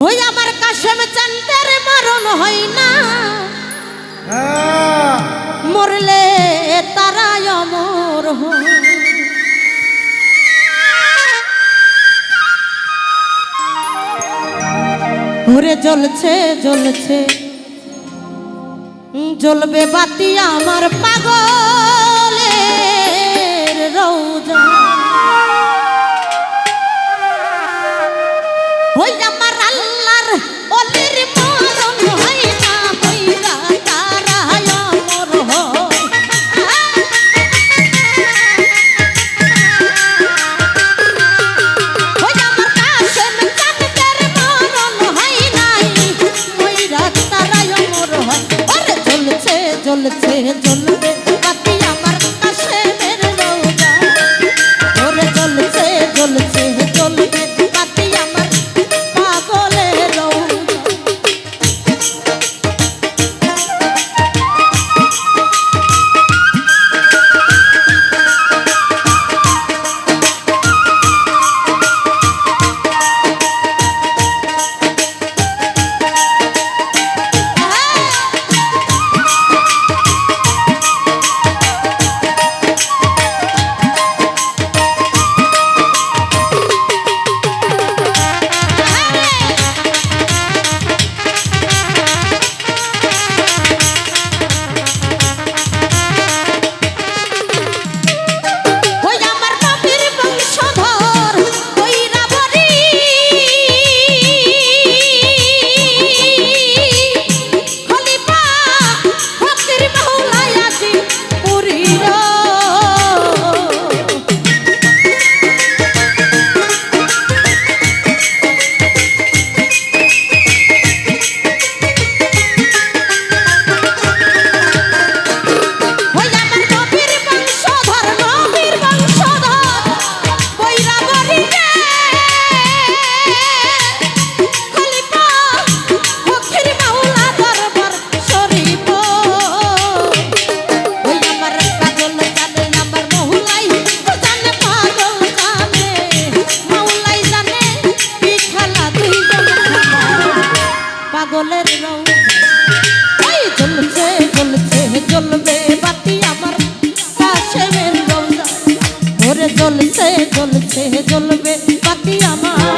ওই আমার কাশেম চান্দের মরণ হয় না। হ্যাঁ। মরলে তারা অমর ঘুরে জ্বলছে জ্বলছে। জ্বলবে বাতি আমার পাগল। জ্বলছে জ্বলছে জ্বলবে পাতি আমার